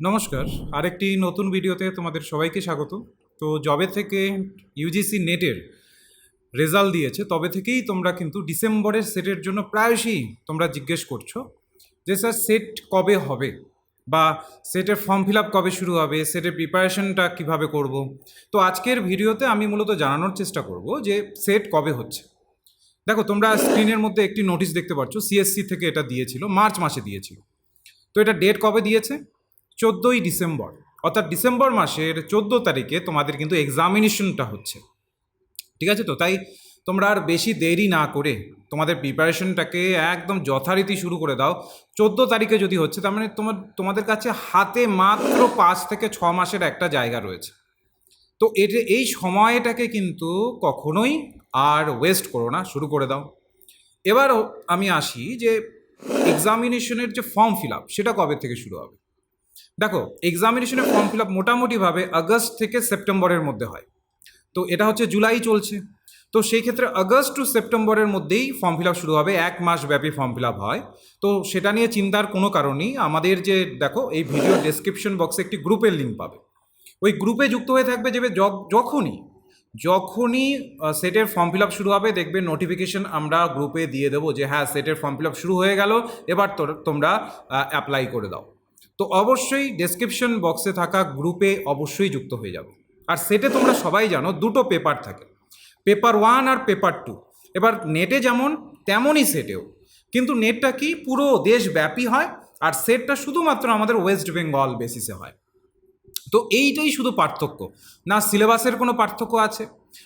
নমস্কার, আরেকটি নতুন ভিডিওতে তোমাদের সবাইকে স্বাগত। তো যবে থেকে ইউজিসি নেটের রেজাল্ট দিয়েছে, তবে থেকেই তোমরা কিন্তু ডিসেম্বরের সেটের জন্য প্রায়শই তোমরা জিজ্ঞেস করছ যে, স্যার সেট কবে হবে? বা সেটের ফর্ম ফিল আপ কবে শুরু হবে? সেটের প্রিপারেশনটা কীভাবে করব? তো আজকের ভিডিওতে আমি মূলত জানানোর চেষ্টা করব যে সেট কবে হচ্ছে? দেখো, তোমরা স্ক্রিনের মধ্যে একটি নোটিশ দেখতে পাচ্ছ সিএসসি থেকে এটা দিয়েছিল, মার্চ মাসে দিয়েছিল। তো এটা ডেট কবে দিয়েছে? চোদ্দোই ডিসেম্বর, অর্থাৎ ডিসেম্বর মাসের চোদ্দ তারিখে তোমাদের কিন্তু এক্সামিনেশনটা হচ্ছে। ঠিক আছে তো? তাই তোমরা আর বেশি দেরি না করে তোমাদের প্রিপারেশনটাকে একদম যথারীতি শুরু করে দাও। চোদ্দ তারিখে যদি হচ্ছে, তার মানে তোমার, তোমাদের কাছে হাতে মাত্র পাঁচ থেকে ছ মাসের একটা জায়গা রয়েছে। তো এটা এই সময়টাকে কিন্তু কখনোই আর ওয়েস্ট করো না, শুরু করে দাও। এবার আমি আসি যে এক্সামিনেশনের যে ফর্ম ফিল আপ সেটা কবে থেকে শুরু হবে? দেখো এক্সামিনেশনের ফর্ম ফিল আপ মোটামুটিভাবে আগস্ট থেকে সেপ্টেম্বরের মধ্যে হয়। তো এটা হচ্ছে জুলাই চলছে। তো সেই ক্ষেত্রে আগস্ট টু সেপ্টেম্বরের মধ্যেই ফর্ম ফিল আপ শুরু হবে, এক মাস ব্যাপী ফর্ম ফিল আপ হয়। তো সেটা নিয়ে চিন্তার কোনো কারণই আমাদের যে, দেখো, এই ভিডিও ডেসক্রিপশন বক্সে একটি গ্রুপের লিঙ্ক পাবে। ওই গ্রুপে যুক্ত হয়ে থাকবে যে যখনই যখনই সেটের ফর্ম ফিল আপ শুরু হবে, দেখবে নোটিফিকেশন আমরা গ্রুপে দিয়ে দেবো যে হ্যাঁ সেটের ফর্ম ফিল আপ শুরু হয়ে গেল, এবার তোমরা অ্যাপ্লাই করে দাও। তো অবশ্যই ডেসক্রিপশন বক্সে থাকা গ্রুপে অবশ্যই যুক্ত হয়ে যাবে। আর সেটে তোমরা সবাই জানো দুটো পেপার থাকে। পেপার ওয়ান আর পেপার টু এবার নেটে যেমন, তেমনই সেটেও কিন্তু নেটটা কি? পুরো দেশব্যাপী হয় আর সেটটা শুধুমাত্র আমাদের ওয়েস্ট বেঙ্গল বেসিসে হয়। তো এইটাই শুধু পার্থক্য। না সিলেবাসের কোনো পার্থক্য আছে,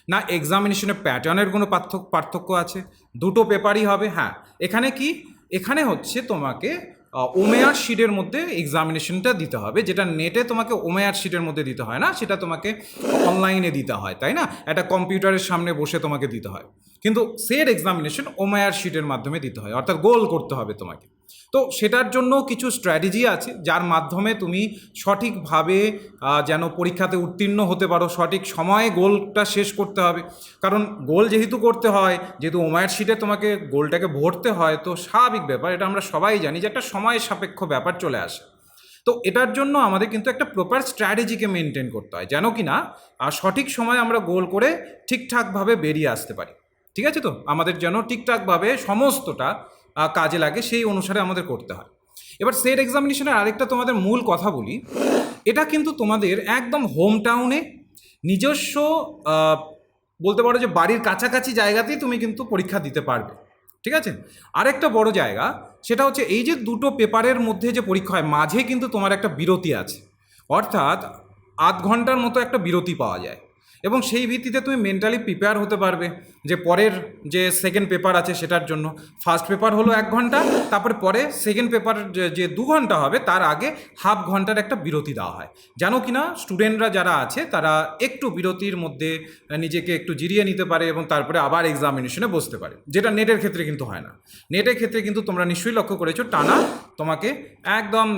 না এক্সামিনেশনের প্যাটার্নের কোনো পার্থক্য পার্থক্য আছে। দুটো পেপারই হবে হ্যাঁ। এখানে কি? এখানে হচ্ছে তোমাকে ওমেয়ার শিটের মধ্যে এক্সামিনেশনটা দিতে হবে। যেটা নেটে তোমাকে ওমেয়ার শিটের মধ্যে দিতে হয় না, সেটা তোমাকে অনলাইনে দিতে হয়, তাই না? একটা কম্পিউটারের সামনে বসে তোমাকে দিতে হয়। কিন্তু সেট এক্সামিনেশন ওমেয়ার শিটের মাধ্যমে দিতে হয়, অর্থাৎ গোল করতে হবে তোমাকে। তো সেটার জন্য কিছু স্ট্র্যাটেজি আছে, যার মাধ্যমে তুমি সঠিকভাবে যেন পরীক্ষাতে উত্তীর্ণ হতে পারো, সঠিক সময়ে গোলটা শেষ করতে হবে। কারণ গোল যেহেতু করতে হয়, যেহেতু ওমায়ের শিটে তোমাকে গোলটাকে ভরতে হয়, তো স্বাভাবিক ব্যাপার, এটা আমরা সবাই জানি যে একটা সময় সাপেক্ষ ব্যাপার চলে আসে। তো এটার জন্য আমাদের কিন্তু একটা প্রপার স্ট্র্যাটেজিকে মেনটেন করতে হয়, যেন কি না সঠিক সময় আমরা গোল করে ঠিকঠাকভাবে বেরিয়ে আসতে পারি। ঠিক আছে তো? আমাদের যেন ঠিকঠাকভাবে সমস্তটা কাজে লাগে, সেই অনুসারে আমাদের করতে হয়। এবার সেট এক্সামিনেশনের আরেকটা তোমাদের মূল কথা বলি। এটা কিন্তু তোমাদের একদম হোম টাউনে নিজস্ব বলতে পারো যে বাড়ির কাছাকাছি জায়গাতেই তুমি কিন্তু পরীক্ষা দিতে পারবে। ঠিক আছে? আরেকটা বড় জায়গা, সেটা হচ্ছে এই যে দুটো পেপারের মধ্যে যে পরীক্ষা হয়, মাঝে কিন্তু তোমার একটা বিরতি আছে। অর্থাৎ আধ ঘণ্টার মতো একটা বিরতি পাওয়া যায়। এবং সেই ভিত্তিতে তুমি মেন্টালি প্রিপেয়ার হতে পারবে। যে পরের যে সেকেন্ড পেপার আছে সেটার জন্য। ফার্স্ট পেপার হলো এক ঘণ্টা, তারপরে পরে সেকেন্ড পেপার যে দু ঘণ্টা হবে, তার আগে হাফ ঘণ্টার একটা বিরতি দেওয়া হয়। জানো কি না? স্টুডেন্টরা যারা আছে, তারা একটু বিরতির মধ্যে নিজেকে একটু জিরিয়ে নিতে পারে এবং তারপরে আবার এক্সামিনেশনে বসতে পারে। যেটা নেটের ক্ষেত্রে কিন্তু হয় না। নেটের ক্ষেত্রে কিন্তু তোমরা নিশ্চয়ই লক্ষ্য করেছ, টানা তোমাকে একদম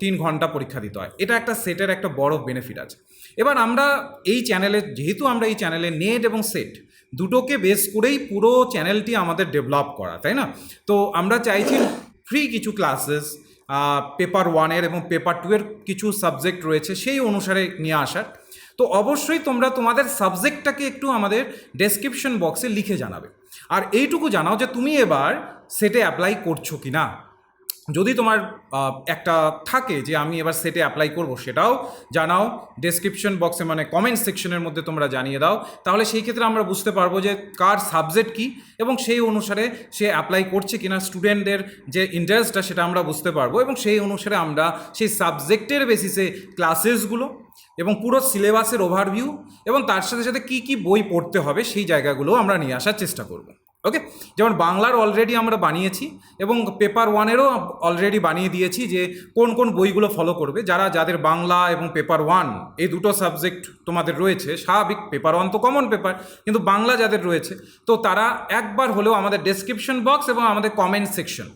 তিন ঘণ্টা পরীক্ষা দিতে হয়। এটা একটা সেটের একটা বড় বেনিফিট আছে। এবার আমরা এই চ্যানেলে যেহেতু আমরা এই চ্যানেলে নেট এবং সেট দুটোকে বেস করেই পুরো চ্যানেলটি আমাদের ডেভেলপ করা, তাই না? তো আমরা চাইছি ফ্রি কিছু ক্লাসেস পেপার ওয়ানের এবং পেপার টু এর কিছু সাবজেক্ট রয়েছে, সেই অনুসারে নিয়ে আসার। তো অবশ্যই তোমরা তোমাদের সাবজেক্টটাকে একটু আমাদের ডেসক্রিপশন বক্সে লিখে জানাবে। আর এইটুকু জানাও যে তুমি এবার সেটে অ্যাপ্লাই করছ কি না যদি তোমার একটা থাকে যে আমি এবার সেটে অ্যাপ্লাই করব সেটাও জানাও ডেসক্রিপশন বক্সে মানে কমেন্ট সেকশনের মধ্যে তোমরা জানিয়ে দাও। তাহলে সেই ক্ষেত্রে আমরা বুঝতে পারব যে কার সাবজেক্ট কী এবং সেই অনুসারে সে অ্যাপ্লাই করছে কিনা স্টুডেন্টদের যে ইন্টারেস্টটা সেটা আমরা বুঝতে পারব এবং সেই অনুসারে আমরা সেই সাবজেক্টের বেসিসে ক্লাসেসগুলো এবং পুরো সিলেবাসের ওভারভিউ এবং তার সাথে সাথে কী কী বই পড়তে হবে সেই জায়গাগুলো আমরা নিয়ে আসার চেষ্টা করব। ওকে যেমন বাংলার অলরেডি আমরা বানিয়েছি এবং পেপার ওয়ানেরও অলরেডি বানিয়ে দিয়েছি যে কোন কোন বইগুলো ফলো করবে। যারা, যাদের বাংলা এবং পেপার ওয়ান এই দুটো সাবজেক্ট তোমাদের রয়েছে, স্বাভাবিক পেপার ওয়ান তো কমন পেপার কিন্তু বাংলা যাদের রয়েছে, তো তারা একবার হলেও আমাদের ডেসক্রিপশন বক্স এবং আমাদের কমেন্ট সেকশন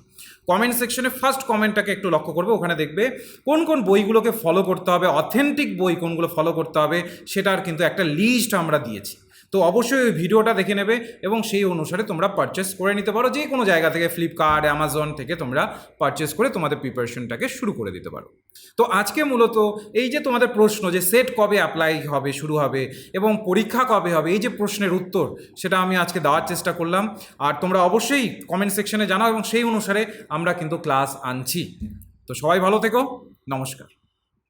কমেন্ট সেকশনে ফার্স্ট কমেন্টটাকে একটু লক্ষ্য করবে, ওখানে দেখবে কোন কোন বইগুলোকে ফলো করতে হবে অথেন্টিক বই কোনগুলো ফলো করতে হবে, সেটার কিন্তু একটা লিস্ট আমরা দিয়েছি। তো অবশ্যই ওই ভিডিওটা দেখে নেবে এবং সেই অনুসারে তোমরা পারচেস করে নিতে পারো। যে কোনো জায়গা থেকে ফ্লিপকার্ট অ্যামাজন থেকে তোমরা পারচেস করে তোমাদের প্রিপারেশনটাকে শুরু করে দিতে পারো। তো আজকে মূলত এই যে তোমাদের প্রশ্ন যে সেট কবে অ্যাপ্লাই হবে, শুরু হবে এবং পরীক্ষা কবে হবে, এই যে প্রশ্নের উত্তর, সেটা আমি আজকে দেওয়ার চেষ্টা করলাম। আর তোমরা অবশ্যই কমেন্ট সেকশনে জানাও এবং সেই অনুসারে আমরা কিন্তু ক্লাস আনছি। তো সবাই ভালো থেকো। নমস্কার।